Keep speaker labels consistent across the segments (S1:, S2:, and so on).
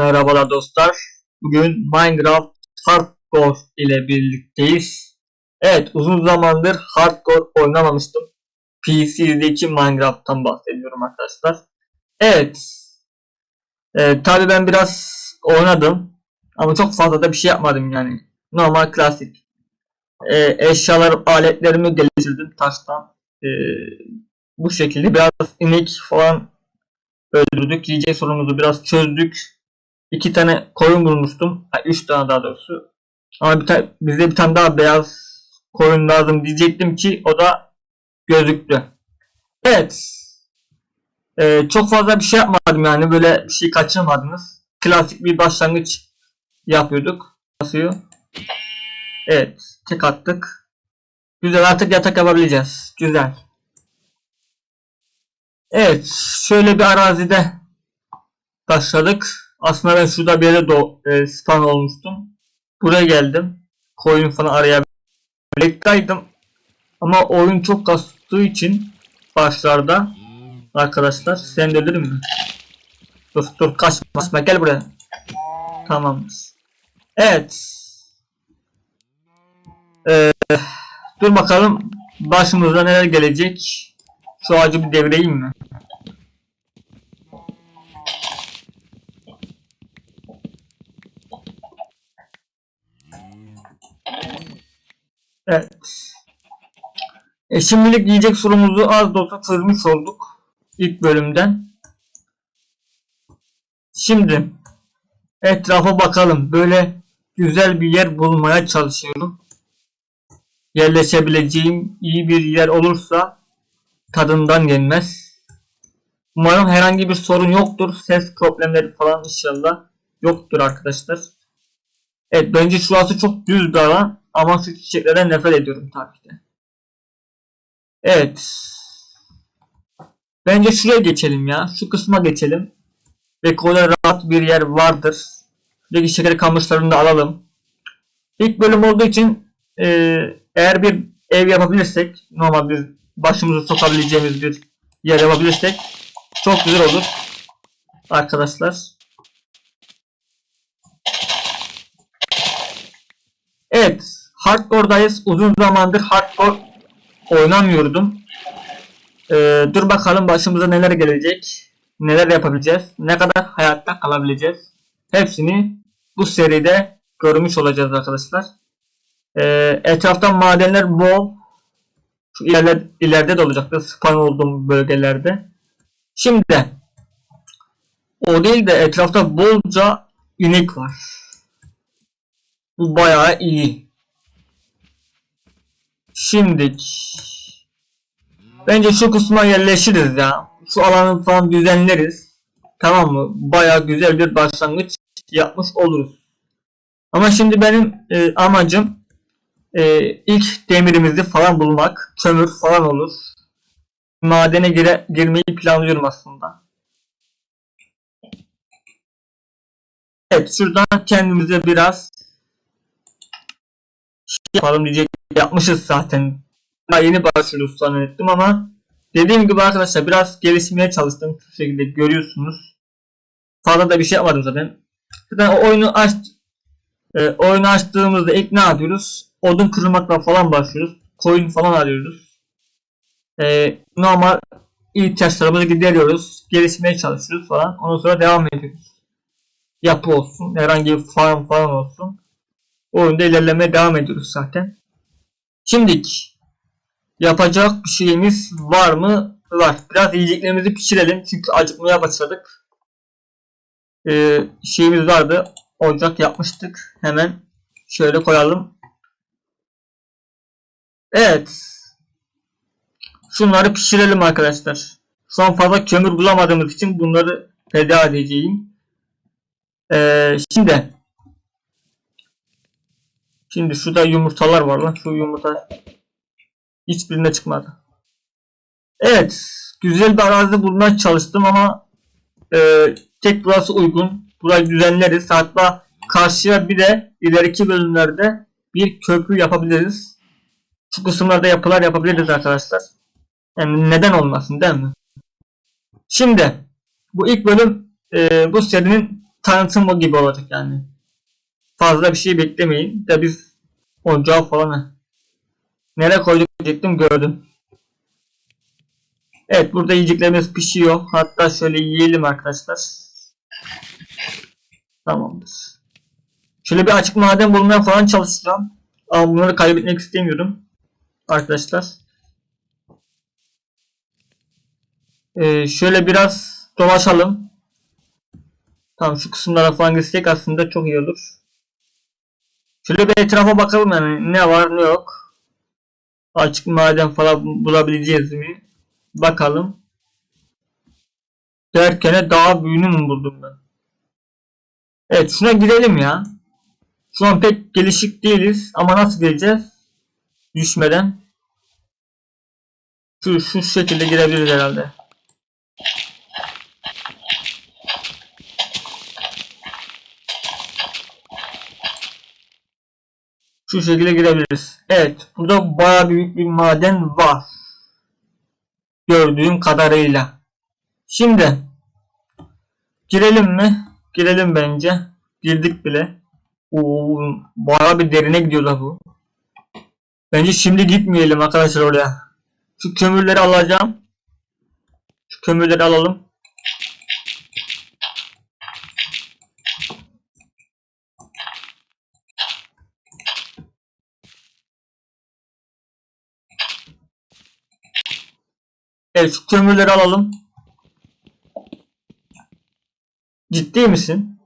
S1: merhabalar dostlar. Bugün Minecraft Hardcore ile birlikteyiz. Evet uzun zamandır Hardcore oynamamıştım. PC'deki Minecraft'tan bahsediyorum arkadaşlar. Evet. Ee, tabii ben biraz oynadım. Ama çok fazla da bir şey yapmadım yani. Normal klasik. Ee, eşyalar, aletlerimi geliştirdim taştan. Ee, bu şekilde biraz inek falan öldürdük. Yiyecek sorunumuzu biraz çözdük. İki tane koyun bulmuştum. Üç tane daha doğrusu. Ama bir ta- bize bir tane daha beyaz koyun lazım diyecektim ki o da gözüktü. Evet. Ee, çok fazla bir şey yapmadım yani. Böyle bir şey kaçırmadınız. Klasik bir başlangıç yapıyorduk. Basıyor. Evet. Tek attık. Güzel artık yatak yapabileceğiz. Güzel. Evet, şöyle bir arazide başladık. Aslında ben şurada bir yere do e, spawn olmuştum. Buraya geldim. Koyun falan arayabildim. Ama oyun çok kastığı için başlarda arkadaşlar sen de ölür? Dur dur kaçma kaçma gel buraya. Tamamdır. Evet. Ee, dur bakalım başımıza neler gelecek. Şu ağacı bir devireyim mi? Evet. E şimdilik yiyecek sorumuzu az da olsa çözmüş olduk. ilk bölümden. Şimdi etrafa bakalım. Böyle güzel bir yer bulmaya çalışıyorum. Yerleşebileceğim iyi bir yer olursa tadından yenmez. Umarım herhangi bir sorun yoktur. Ses problemleri falan inşallah yoktur arkadaşlar. Evet bence şurası çok düz bir alan ama şu çiçeklerden nefret ediyorum tabii ki. Evet. Bence şuraya geçelim ya. Şu kısma geçelim. Ve kolay rahat bir yer vardır. Buradaki şeker kamışlarını da alalım. İlk bölüm olduğu için e, eğer bir ev yapabilirsek normal bir başımızı sokabileceğimiz bir yer yapabilirsek çok güzel olur. Arkadaşlar. Evet. Hardcore'dayız. Uzun zamandır hardcore oynamıyordum. Ee, dur bakalım başımıza neler gelecek. Neler yapabileceğiz. Ne kadar hayatta kalabileceğiz. Hepsini bu seride görmüş olacağız arkadaşlar. Ee, etrafta madenler bol. Şu ilerler, ileride de olacaktır. Spawn olduğum bölgelerde. Şimdi o değil de etrafta bolca inek var. Bu bayağı iyi. Şimdi bence şu kısma yerleşiriz ya. Şu alanı falan düzenleriz. Tamam mı? Bayağı güzel bir başlangıç yapmış oluruz. Ama şimdi benim e, amacım e, ilk demirimizi falan bulmak. Kömür falan olur. Madene gire, girmeyi planlıyorum aslında. Evet şuradan kendimize biraz şey yapalım diyecek yapmışız zaten. Daha yeni başlıyoruz zannettim ama dediğim gibi arkadaşlar biraz gelişmeye çalıştım. Şu şekilde görüyorsunuz. Fazla da bir şey yapmadım zaten. Zaten o oyunu aç e, oyunu açtığımızda ilk ne yapıyoruz? Odun kırmakla falan başlıyoruz. Koyun falan arıyoruz. E, normal ihtiyaçlarımızı gideriyoruz. Gelişmeye çalışıyoruz falan. Ondan sonra devam ediyoruz. Yapı olsun. Herhangi bir farm falan olsun. Oyunda ilerlemeye devam ediyoruz zaten. Şimdilik yapacak bir şeyimiz var mı? Var. Biraz yiyeceklerimizi pişirelim. Çünkü acıkmaya başladık. Ee, şeyimiz vardı. Ocak yapmıştık. Hemen şöyle koyalım. Evet. Şunları pişirelim arkadaşlar. Şu an fazla kömür bulamadığımız için bunları feda edeceğim. Ee, şimdi Şimdi şurada yumurtalar var lan. Şu yumurta hiçbirine çıkmadı. Evet. Güzel bir arazi bulmaya çalıştım ama e, tek burası uygun. Burayı düzenleriz. Hatta karşıya bir de ileriki bölümlerde bir köprü yapabiliriz. Şu kısımlarda yapılar yapabiliriz arkadaşlar. Yani neden olmasın değil mi? Şimdi bu ilk bölüm e, bu serinin tanıtımı gibi olacak yani. Fazla bir şey beklemeyin. De biz ocağı falan nereye koyduk diyecektim gördüm. Evet burada yiyeceklerimiz pişiyor. Hatta şöyle yiyelim arkadaşlar. Tamamdır. Şöyle bir açık maden bulmaya falan çalışacağım. Ama bunları kaybetmek istemiyorum. Arkadaşlar. Ee, şöyle biraz dolaşalım. Tamam şu kısımlara falan gitsek aslında çok iyi olur. Şöyle bir etrafa bakalım yani ne var ne yok. Açık maden falan bulabileceğiz mi? Bakalım. Derken daha büyüğünü mü buldum ben? Evet şuna girelim ya. Şu an pek gelişik değiliz ama nasıl gireceğiz? Düşmeden. Şu, şu şekilde girebiliriz herhalde. Şu şekilde girebiliriz. Evet. Burada baya büyük bir maden var. Gördüğüm kadarıyla. Şimdi girelim mi? Girelim bence. Girdik bile. Oo, baya bir derine gidiyor da bu. Bence şimdi gitmeyelim arkadaşlar oraya. Şu kömürleri alacağım. Şu kömürleri alalım. Evet kömürleri alalım. Ciddi misin?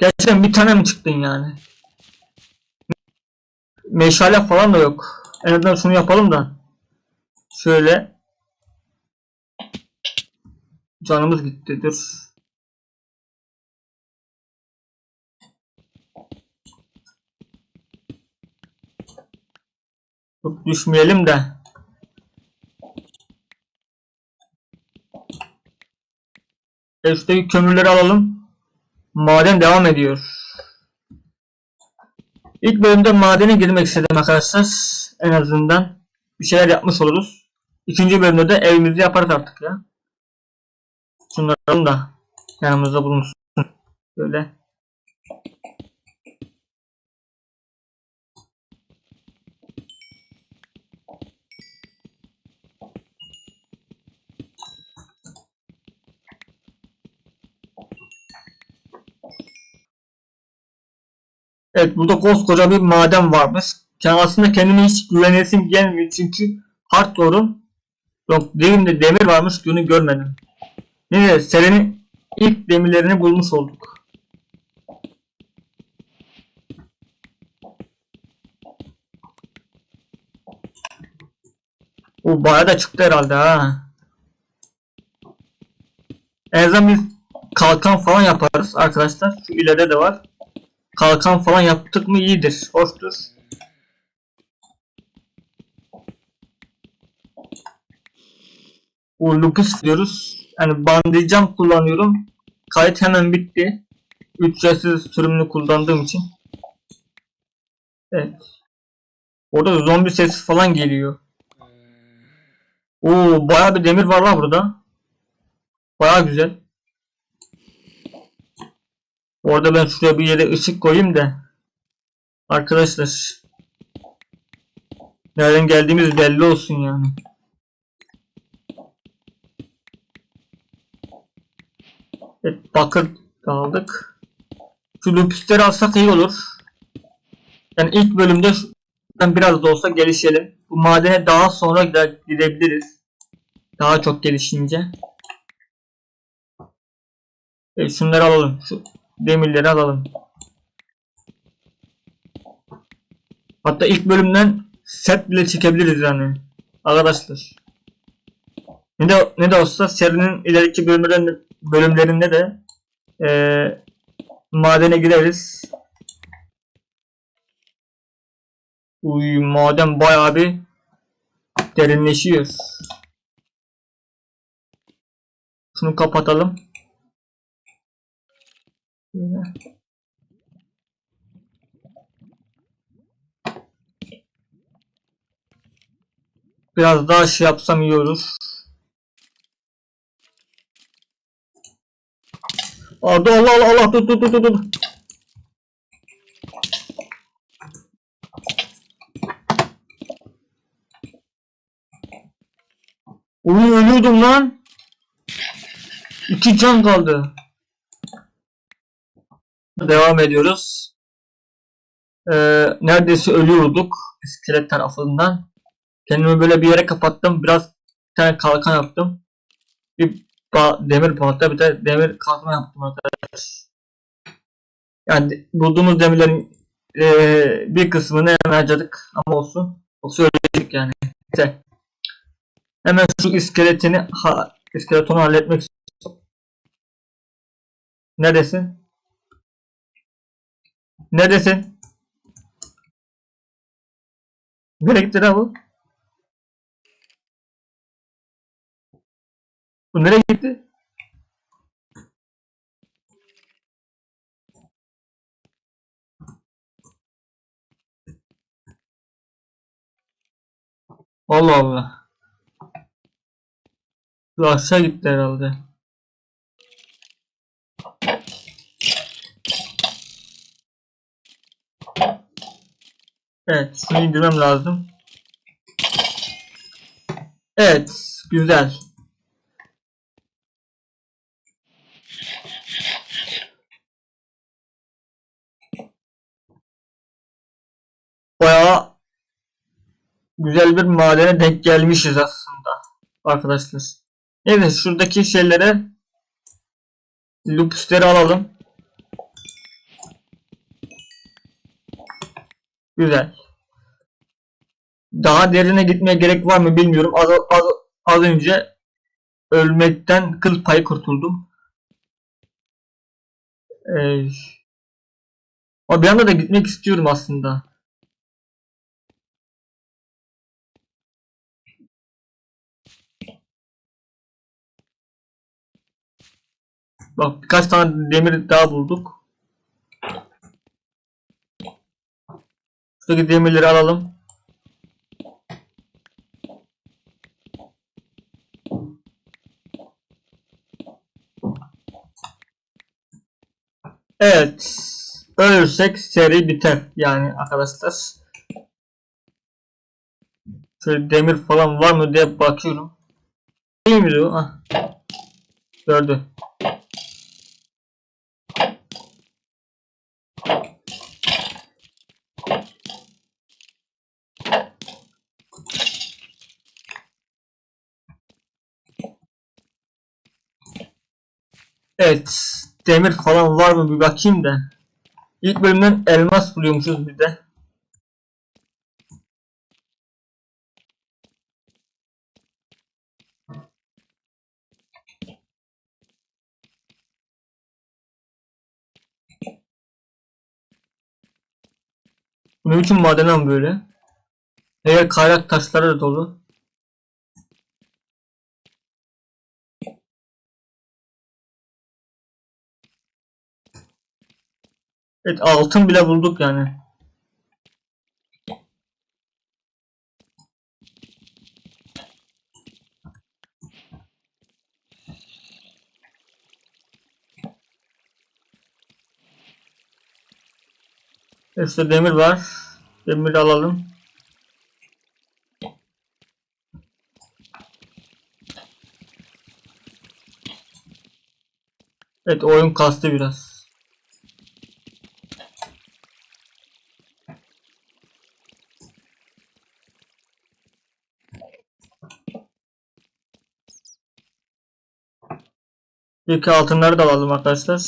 S1: Gerçekten bir tane mi çıktın yani? Meşale falan da yok. En azından şunu yapalım da. Şöyle. Canımız gitti. Dur. Düşmeyelim de. Üstteki kömürleri alalım. Maden devam ediyor. İlk bölümde madene girmek istedim arkadaşlar. En azından bir şeyler yapmış oluruz. İkinci bölümde de evimizi yaparız artık ya. Şunları da yanımızda bulunsun. Böyle. Evet burada koskoca bir maden varmış. Yani aslında kendime hiç güvenesim gelmiyor çünkü Hardcore'un yok değilimde demir varmış bunu görmedim. Neyse serinin ilk demirlerini bulmuş olduk. O bayağı da çıktı herhalde ha. En azından biz kalkan falan yaparız arkadaşlar. Şu ileride de var kalkan falan yaptık mı iyidir. Hoştur. Bu lupus diyoruz. Yani bandicam kullanıyorum. Kayıt hemen bitti. Ücretsiz sürümünü kullandığım için. Evet. Orada zombi sesi falan geliyor. Oo bayağı bir demir var lan burada. Bayağı güzel. Orada ben şuraya bir yere ışık koyayım da. Arkadaşlar. Nereden geldiğimiz belli olsun yani. Evet bakır aldık. Şu lupusları alsak iyi olur. Yani ilk bölümde biraz da olsa gelişelim. Bu madene daha sonra gidebiliriz. Daha çok gelişince. Evet, şunları alalım. Şu demirleri alalım. Hatta ilk bölümden set bile çekebiliriz yani. Arkadaşlar. Ne de, ne de olsa serinin ileriki bölümlerinde, bölümlerinde de e, madene gireriz. Uy maden bayağı bir derinleşiyor. Şunu kapatalım. Biraz daha şey yapsam iyi olur. Arda Allah Allah Allah dur dur dur dur, dur. Ölüyordum lan. İki can kaldı. Devam ediyoruz. Ee, neredeyse ölüyorduk iskelet tarafından. Kendimi böyle bir yere kapattım. Biraz bir tane kalkan yaptım. Bir demir balta bir de demir kalkan yaptım arkadaşlar. Yani bulduğumuz demirlerin eee, bir kısmını hemen harcadık ama olsun. O söyleyecek yani. İşte. Hemen şu iskeletini ha, iskeletonu halletmek istiyorum. Neredesin? Neredesin? Nereye gitti lan bu? Bu nereye gitti? Allah Allah. Bu aşağı gitti herhalde. Evet, şunu indirmem lazım. Evet, güzel. Bayağı güzel bir madene denk gelmişiz aslında arkadaşlar. Evet şuradaki şeylere lupusları alalım. Güzel. Daha derine gitmeye gerek var mı bilmiyorum. Az, az, az önce ölmekten kıl payı kurtuldum. Ee, bir anda da gitmek istiyorum aslında. Bak birkaç tane demir daha bulduk. Şuradaki demirleri alalım. Evet. Ölürsek seri biter yani arkadaşlar. Şöyle demir falan var mı diye bakıyorum. Değil mi o? Ah. Gördü. Evet. Demir falan var mı bir bakayım da. İlk bölümden elmas buluyormuşuz bir de. Bu ne biçim maden böyle? Eğer kaynak taşları dolu. Evet altın bile bulduk yani. İşte demir var. Demir alalım. Evet oyun kastı biraz. İlk altınları da alalım arkadaşlar.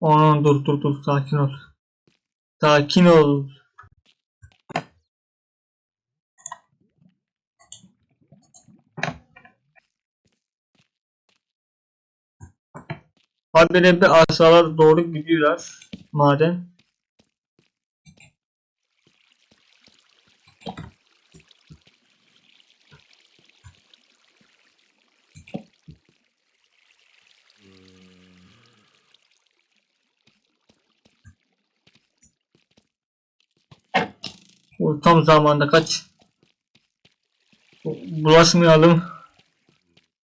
S1: Aman dur dur dur sakin ol. Sakin ol. Habire bir aşağılara doğru gidiyorlar maden. Tam zamanda kaç. Bulaşmayalım.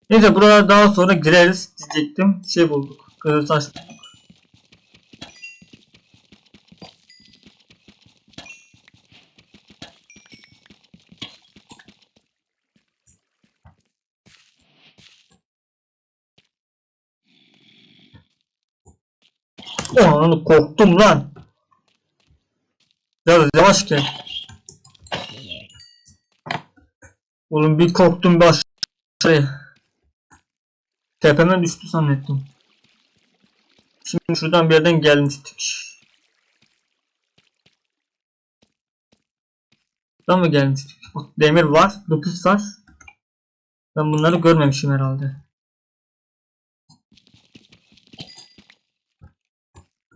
S1: Neyse buralara daha sonra gireriz diyecektim. Şey bulduk. Taş bulduk. Onu korktum lan. Biraz yavaş gel. Oğlum bir korktum bir aşağıya. Tepeme düştü zannettim. Şimdi şuradan bir yerden gelmiştik. Buradan mı gelmiştik? Demir var, dokuz var. Ben bunları görmemişim herhalde.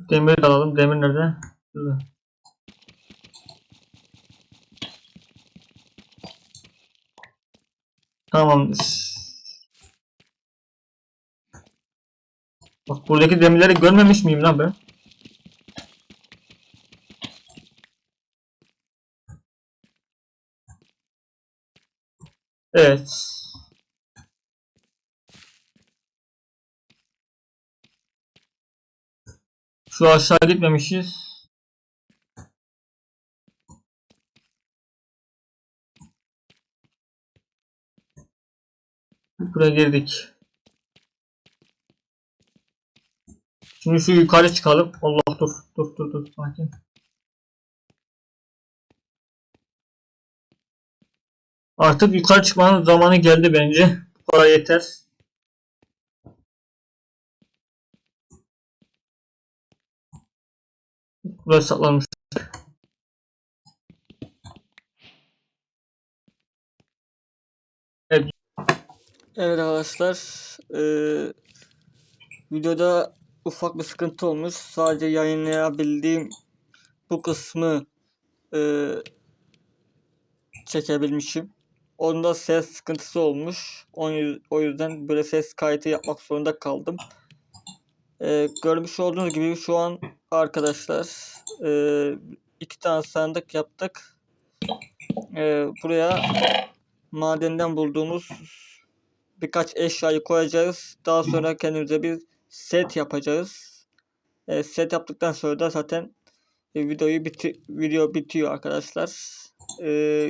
S1: Demir alalım. Demir nerede? Şurada. Tamamdır. Bak buradaki demirleri görmemiş miyim lan ben? Evet. Şu aşağı gitmemişiz. Buraya girdik. Şimdi şu yukarı çıkalım. Allah dur dur dur dur sakin. Artık yukarı çıkmanın zamanı geldi bence. Bu kadar yeter. Burası saklanmış. Evet. Evet arkadaşlar. Eee videoda ufak bir sıkıntı olmuş. Sadece yayınlayabildiğim bu kısmı eee, çekebilmişim. Onda ses sıkıntısı olmuş. O yüz- o yüzden böyle ses kaydı yapmak zorunda kaldım. Eee, görmüş olduğunuz gibi şu an arkadaşlar eee, iki tane sandık yaptık. Eee, buraya madenden bulduğumuz birkaç eşyayı koyacağız. Daha sonra kendimize bir set yapacağız. E, set yaptıktan sonra da zaten e, videoyu biti video bitiyor arkadaşlar. E,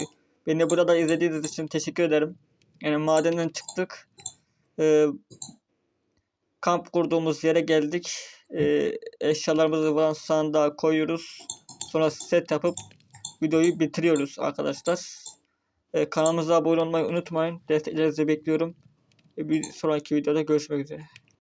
S1: beni burada izlediğiniz için teşekkür ederim. Yani madenden çıktık. E, kamp kurduğumuz yere geldik. E, eşyalarımızı falan sandığa koyuyoruz. Sonra set yapıp videoyu bitiriyoruz arkadaşlar. E, kanalımıza abone olmayı unutmayın. Desteklerinizi bekliyorum. E, Bir sonraki videoda görüşmek üzere.